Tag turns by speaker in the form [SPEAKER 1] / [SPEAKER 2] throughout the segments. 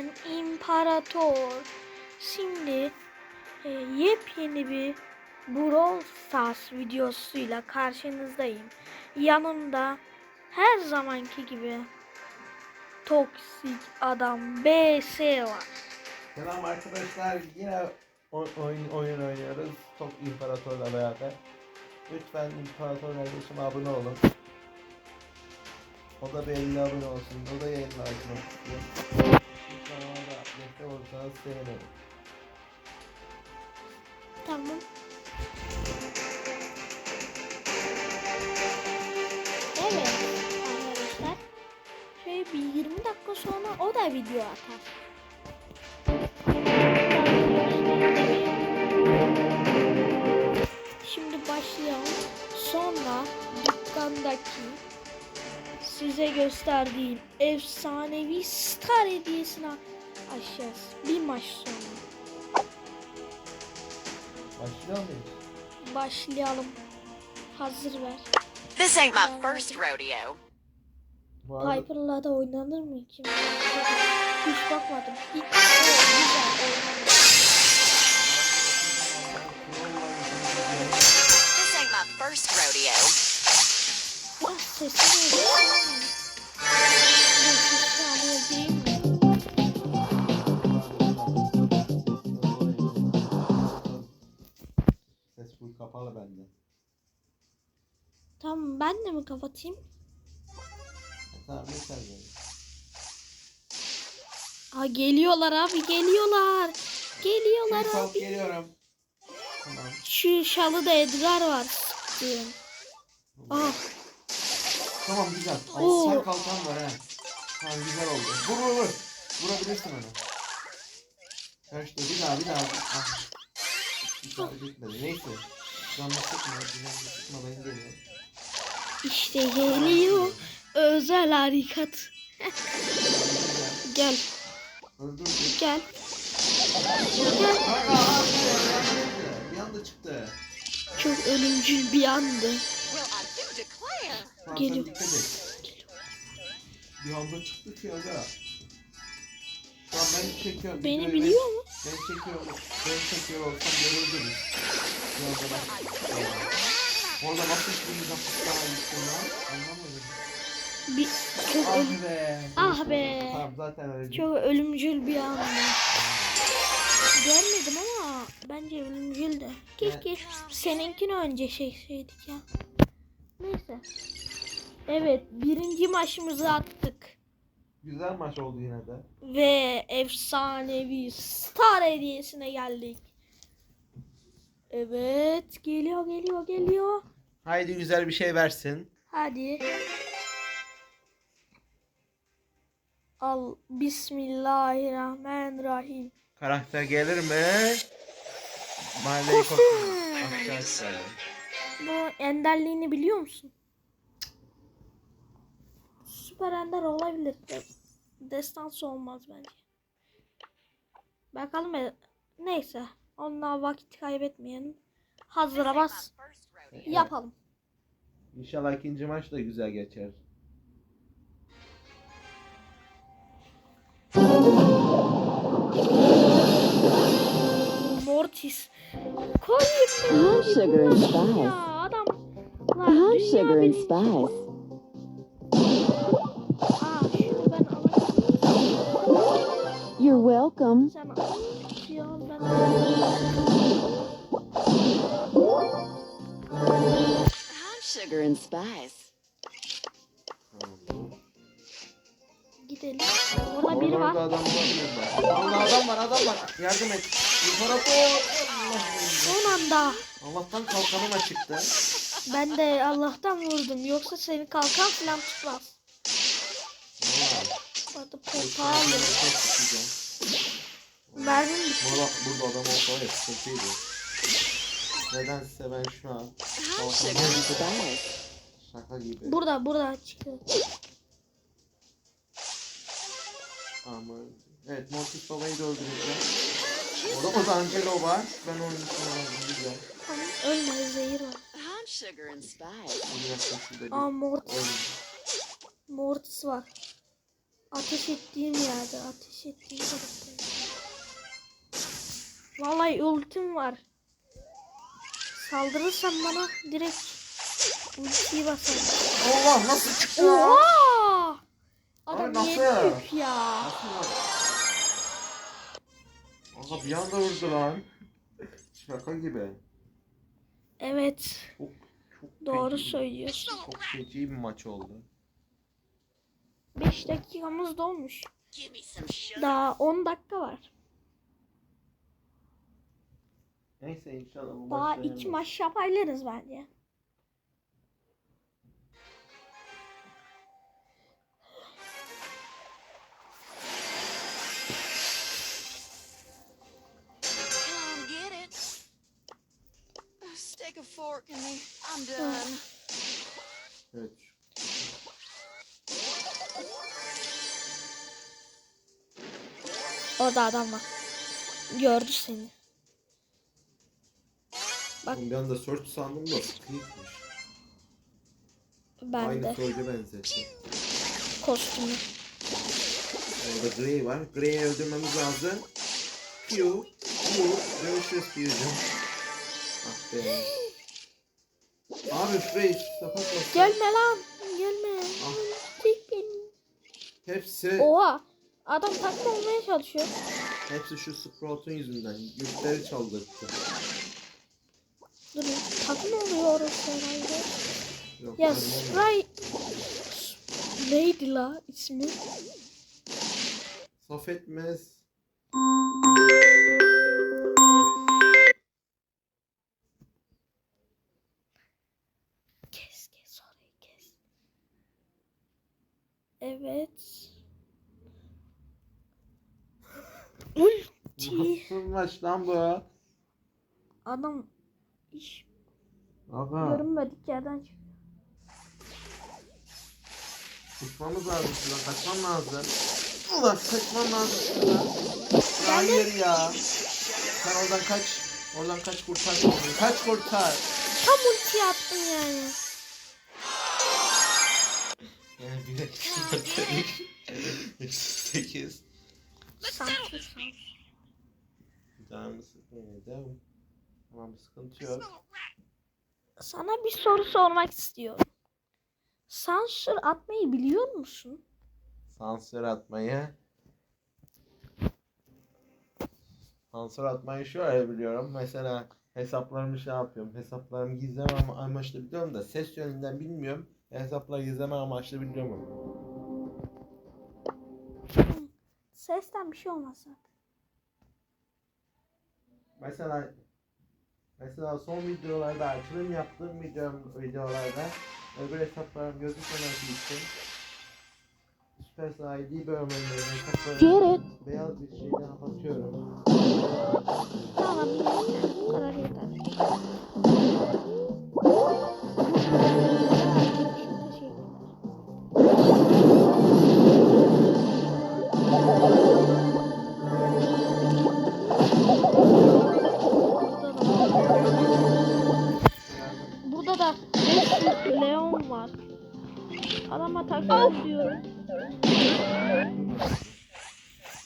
[SPEAKER 1] ben imparator. Şimdi e, yepyeni bir Brawl Stars videosuyla karşınızdayım. Yanımda her zamanki gibi toksik adam BS var.
[SPEAKER 2] Selam arkadaşlar. Yine oyun oyun oynuyoruz. Top İmparator'la beraber. Lütfen İmparator kardeşime abone olun. O da 50 abone olsun. O da yayınla ona da olursanız sevinirim.
[SPEAKER 1] Tamam. Evet arkadaşlar. Şöyle bir 20 dakika sonra o da video atar. Şimdi başlayalım. Sonra dükkandaki size gösterdiğim efsanevi star hediyesini açacağız. Bir maç sonra.
[SPEAKER 2] Muyuz?
[SPEAKER 1] Başlayalım. Hazır ver.
[SPEAKER 3] This ain't my first rodeo.
[SPEAKER 1] Piper'la da oynanır mı ki? Hiç bakmadım. Güzel oynanır.
[SPEAKER 3] This ain't my first rodeo.
[SPEAKER 1] Ah sesi Mi kapatayım?
[SPEAKER 2] Tamam yeter böyle.
[SPEAKER 1] Aa geliyorlar abi geliyorlar. Geliyorlar
[SPEAKER 2] Şimdi
[SPEAKER 1] abi.
[SPEAKER 2] geliyorum. Tamam.
[SPEAKER 1] Şu şalıda Edgar var. Diyorum. Ah
[SPEAKER 2] Tamam güzel. Ay,
[SPEAKER 1] Oo.
[SPEAKER 2] sarı kalkan var ha. Tamam güzel oldu. Vur vur vur. Vurabilirsin onu. Kaçtı. Bir daha bir daha. Ah. Bir daha gitmedi. Neyse. Canlı sıkma. Canlı sıkma. Ben geliyorum.
[SPEAKER 1] İşte geliyor. Özel harekat.
[SPEAKER 2] Güzel.
[SPEAKER 1] Gel gel. Gel.
[SPEAKER 2] Bir anda çıktı.
[SPEAKER 1] Çok ölümcül bir andı. Geliyor.
[SPEAKER 2] sen. Bir anda çıktı ki aga. Tamam ben çekiyorum.
[SPEAKER 1] Beni biliyor mu?
[SPEAKER 2] Ben, çekiyorum. Ben çekiyor olsam görürdünüz. Bir anda bak. Orada nasıl bir daha gittin lan? Anlamadım.
[SPEAKER 1] Bir, çok,
[SPEAKER 2] Ah
[SPEAKER 1] ölüm-
[SPEAKER 2] be.
[SPEAKER 1] Ah be.
[SPEAKER 2] Tamam zaten öyle.
[SPEAKER 1] çok ölümcül bir andı. Görmedim ama bence ölümcüldü. Keşke seninkini önce çekseydik ya. Neyse. Evet birinci maçımızı attık.
[SPEAKER 2] Güzel maç oldu yine de.
[SPEAKER 1] Ve efsanevi star hediyesine geldik. Evet geliyor geliyor geliyor.
[SPEAKER 2] Haydi güzel bir şey versin.
[SPEAKER 1] Hadi. Al Bismillahirrahmanirrahim.
[SPEAKER 2] Karakter gelir mi? Mahalleyi.
[SPEAKER 1] Bu enderliğini biliyor musun? Süper ender olabilir. de- Destansı olmaz bence. Bakalım. e- Neyse. Onunla vakit kaybetmeyelim. Hazıra bas. Yapalım.
[SPEAKER 2] İnşallah ikinci maç da güzel geçer.
[SPEAKER 1] Mortis. Koy
[SPEAKER 4] Hot sugar and
[SPEAKER 1] Ya
[SPEAKER 4] spice.
[SPEAKER 1] adam.
[SPEAKER 4] Hot
[SPEAKER 1] dünya
[SPEAKER 4] sugar and spice.
[SPEAKER 1] Aa şunu ben alayım.
[SPEAKER 4] You're welcome.
[SPEAKER 1] Sen al. Şey al ben
[SPEAKER 4] Hot sugar and spice.
[SPEAKER 1] Gidelim. Orada biri var.
[SPEAKER 2] Orada adam bak. Allah adam var adam var. Yardım et. İmparator. Allah.
[SPEAKER 1] Son anda.
[SPEAKER 2] Allah'tan kalkanım çıktı.
[SPEAKER 1] Ben de Allah'tan vurdum. Yoksa seni kalkan falan tutmaz. Portağı alırım.
[SPEAKER 2] Çok sıkacağım.
[SPEAKER 1] Mermim bitti.
[SPEAKER 2] Burada, burada adam olsa var ya sıkıntıydı. Nedense ben şu an şaka gibi.
[SPEAKER 1] Burada burada çıktı.
[SPEAKER 2] Ama evet Mortis babayı da öldüreceğim. Orada da Angelo var. Ben onun için aldım güzel.
[SPEAKER 1] Tamam ölme zehir var. Aa Mortis. Mortis var. Ateş ettiğim yerde, ateş ettiğim tarafta. Vallahi ultim var. Saldırırsan bana direkt ultiyi basarım.
[SPEAKER 2] Allah nasıl çıktı ya?
[SPEAKER 1] Oha! Adam
[SPEAKER 2] Abi nasıl?
[SPEAKER 1] yetmiş ya.
[SPEAKER 2] Nasıl lan? Aha bir anda vurdu lan. Şaka gibi.
[SPEAKER 1] Evet,
[SPEAKER 2] Çok çok
[SPEAKER 1] doğru
[SPEAKER 2] feci-
[SPEAKER 1] söylüyorsun.
[SPEAKER 2] Çok feci bir maç oldu.
[SPEAKER 1] 5 dakikamız dolmuş. Daha 10 dakika var.
[SPEAKER 2] Neyse inşallah bu
[SPEAKER 1] Daha
[SPEAKER 2] maç
[SPEAKER 1] iki maç yapabiliriz bence.
[SPEAKER 3] Come get it. Stick a fork in me. I'm done.
[SPEAKER 2] Evet.
[SPEAKER 1] Orada adam var. Gördü seni. Bak.
[SPEAKER 2] Oğlum bir anda search sandım da Squeak'miş.
[SPEAKER 1] Ben
[SPEAKER 2] Aynı
[SPEAKER 1] de
[SPEAKER 2] Surge'e benzetti.
[SPEAKER 1] kostümü.
[SPEAKER 2] Orada Grey var. Grey'i öldürmemiz lazım. Pew. Bu. Görüşürüz Pew'cum. Ah be. Abi sapatmasın.
[SPEAKER 1] Gelme lan. Gelme.
[SPEAKER 2] Ah.
[SPEAKER 1] Tek beni.
[SPEAKER 2] Hepsi,
[SPEAKER 1] Oha. Adam takma olmaya çalışıyor.
[SPEAKER 2] hepsi şu Sprout'un yüzünden. Yükleri çaldırttı.
[SPEAKER 1] Dur takma oluyor orası herhalde.
[SPEAKER 2] Yok,
[SPEAKER 1] Ya. Spray... Neydi la ismi?
[SPEAKER 2] Saf etmez.
[SPEAKER 1] Kes kes orayı kes. Evet. Ulti.
[SPEAKER 2] Nasıl maç lan bu?
[SPEAKER 1] Adam iş
[SPEAKER 2] Aga.
[SPEAKER 1] görünmedik yerden çıkıyor.
[SPEAKER 2] Uçmamız lazım şuradan. Kaçmam lazım. Ulan kaçmam lazım şuradan. Hayır ya. Sen oradan kaç. Oradan kaç kurtar. kendini. Kaç kurtar.
[SPEAKER 1] Tam ulti attın yani.
[SPEAKER 2] Yani bir dakika. 8.
[SPEAKER 1] Sanki sanki.
[SPEAKER 2] Canımı sıkmıyor değil mi? Tamam sıkıntı yok.
[SPEAKER 1] Sana bir soru sormak istiyorum. Sansür atmayı biliyor musun?
[SPEAKER 2] Sansür atmayı. Sansür atmayı şöyle biliyorum. Mesela hesaplarımı şey yapıyorum. Hesaplarımı gizleme ama- amaçlı biliyorum da ses yönünden bilmiyorum. Hesapları gizleme amaçlı biliyorum.
[SPEAKER 1] Sesten bir şey olmaz zaten.
[SPEAKER 2] Mesela mesela son videolarda açılım yaptığım videom, videolarda öbür hesaplarım gözükmemesi için Süper ID bölümünde hesaplarımı beyaz bir şeyle kapatıyorum.
[SPEAKER 1] Tamam yeter. Bu kadar yeter. Teşekkürler. Burada Adama takıyorum diyorum.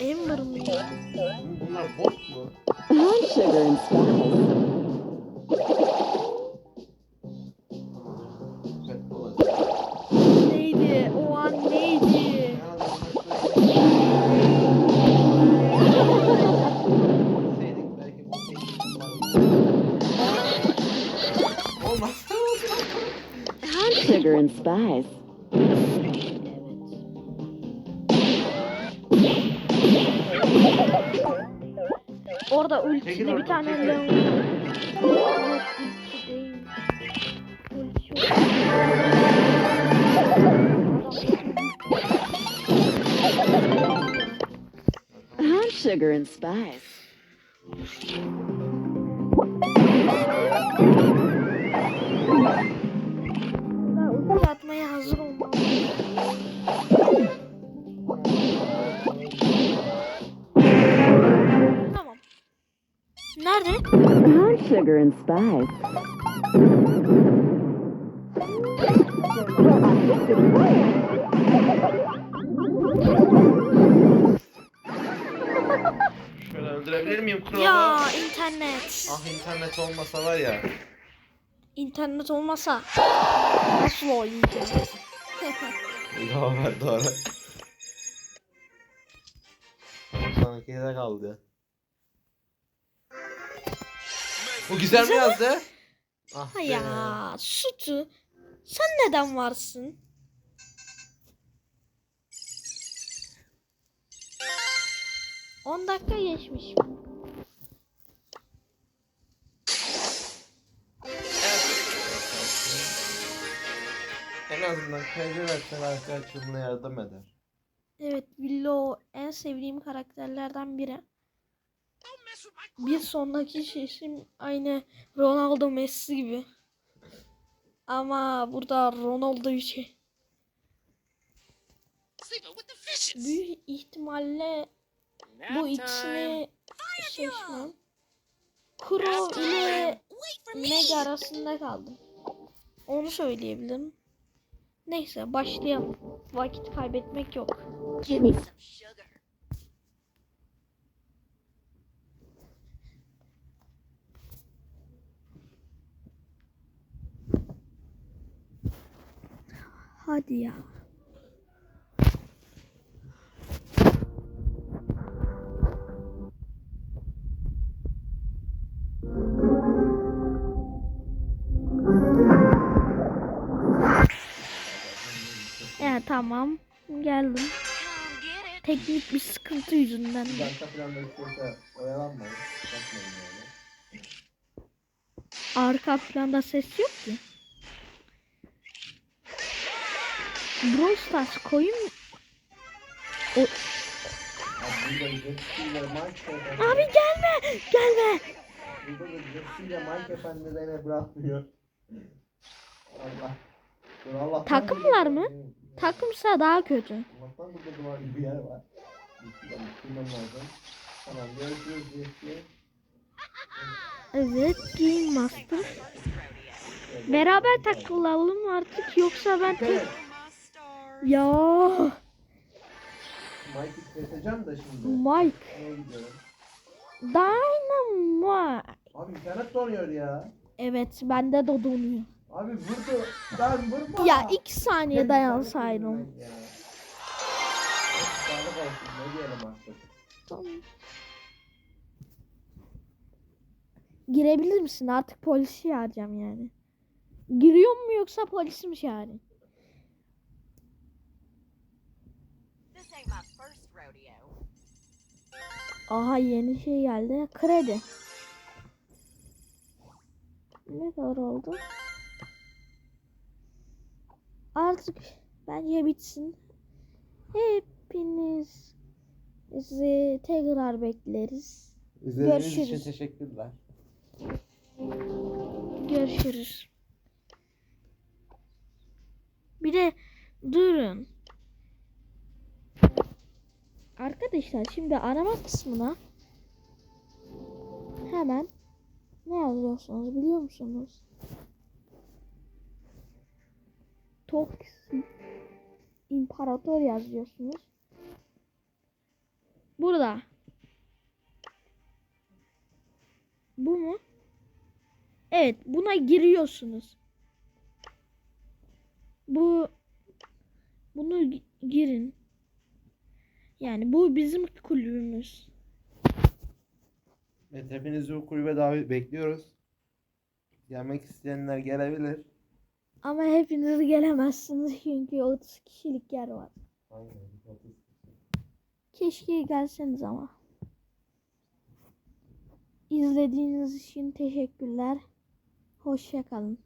[SPEAKER 1] Ember mı ya?
[SPEAKER 2] Hı, Bunlar bot mu?
[SPEAKER 4] Hi, sugar and spice.
[SPEAKER 2] Dikkatli olacak.
[SPEAKER 1] Neydi? O an neydi?
[SPEAKER 2] Gitseydik belki Olmaz.
[SPEAKER 4] Hi, sugar and spice.
[SPEAKER 1] Orada ultili bir tane. Leon.
[SPEAKER 4] Hi, sugar and spice. Hi, sugar and spice.
[SPEAKER 2] Şöyle öldürebilir miyim Crow'u?
[SPEAKER 1] Ya internet.
[SPEAKER 2] Ah internet olmasa var ya.
[SPEAKER 1] İnternet olmasa nasıl oynayacağız?
[SPEAKER 2] Doğru doğru. Sonraki yere kaldı. Bu güzel mi yazdı? Ah be.
[SPEAKER 1] ya sütü. Sen neden varsın? On dakika geçmiş.
[SPEAKER 2] En azından kaybedersen arkadaşlarına yardım eder.
[SPEAKER 1] Evet Willow en sevdiğim karakterlerden biri. Bir sonraki sesim aynı Ronaldo Messi gibi. Ama burada Ronaldo
[SPEAKER 3] the fishes.
[SPEAKER 1] büyük ihtimalle bu ikisini seçmem. Kuro ile
[SPEAKER 3] Wait for me.
[SPEAKER 1] Meg arasında kaldım. Onu söyleyebilirim. Neyse başlayalım. Vakit kaybetmek yok.
[SPEAKER 3] Give
[SPEAKER 1] Hadi ya. Evet tamam. Geldim. Teknik bir sıkıntı yüzünden de.
[SPEAKER 2] Arka planda oyalanmayın.
[SPEAKER 1] Arka planda ses yok ki. Brawl Stars koyun. O...
[SPEAKER 2] Abi
[SPEAKER 1] gelme. Gelme.
[SPEAKER 2] Burada da
[SPEAKER 1] mı? Takımsa daha kötü. Evet Game Master. Beraber takılalım artık yoksa ben tek... Ya
[SPEAKER 2] Mike'ı keseceğim de şimdi.
[SPEAKER 1] Mike. Dynamite.
[SPEAKER 2] Abi internet donuyor ya.
[SPEAKER 1] Evet bende de donuyor.
[SPEAKER 2] Abi vurdu. Lan vurma.
[SPEAKER 1] Ya iki saniye
[SPEAKER 2] Kendi
[SPEAKER 1] dayansaydım.
[SPEAKER 2] ya. Sağlık olsun ne diyelim artık.
[SPEAKER 1] Tamam. Girebilir misin? Artık polisi çağıracağım yani. Giriyor mu yoksa polisi mi çağırayım?
[SPEAKER 3] This ain't my first rodeo.
[SPEAKER 1] Aha yeni şey geldi. Kredi. Ne kadar oldu? Artık bence bitsin. Hepiniz sizi tekrar bekleriz.
[SPEAKER 2] İzlediğiniz için
[SPEAKER 1] Görüşürüz.
[SPEAKER 2] teşekkürler.
[SPEAKER 1] Görüşürüz. Bir de durun. Arkadaşlar şimdi arama kısmına hemen ne yazıyorsunuz biliyor musunuz? Toksik İmparator yazıyorsunuz. Burada. Bu mu? Evet, buna giriyorsunuz. Bu bunu gi- girin. Yani bu bizim kulübümüz.
[SPEAKER 2] Evet hepinizi bu kulübe davet bekliyoruz. Gelmek isteyenler gelebilir.
[SPEAKER 1] Ama hepiniz gelemezsiniz çünkü 30 kişilik yer var.
[SPEAKER 2] Aynen.
[SPEAKER 1] Keşke gelseniz ama. İzlediğiniz için teşekkürler. Hoşça kalın.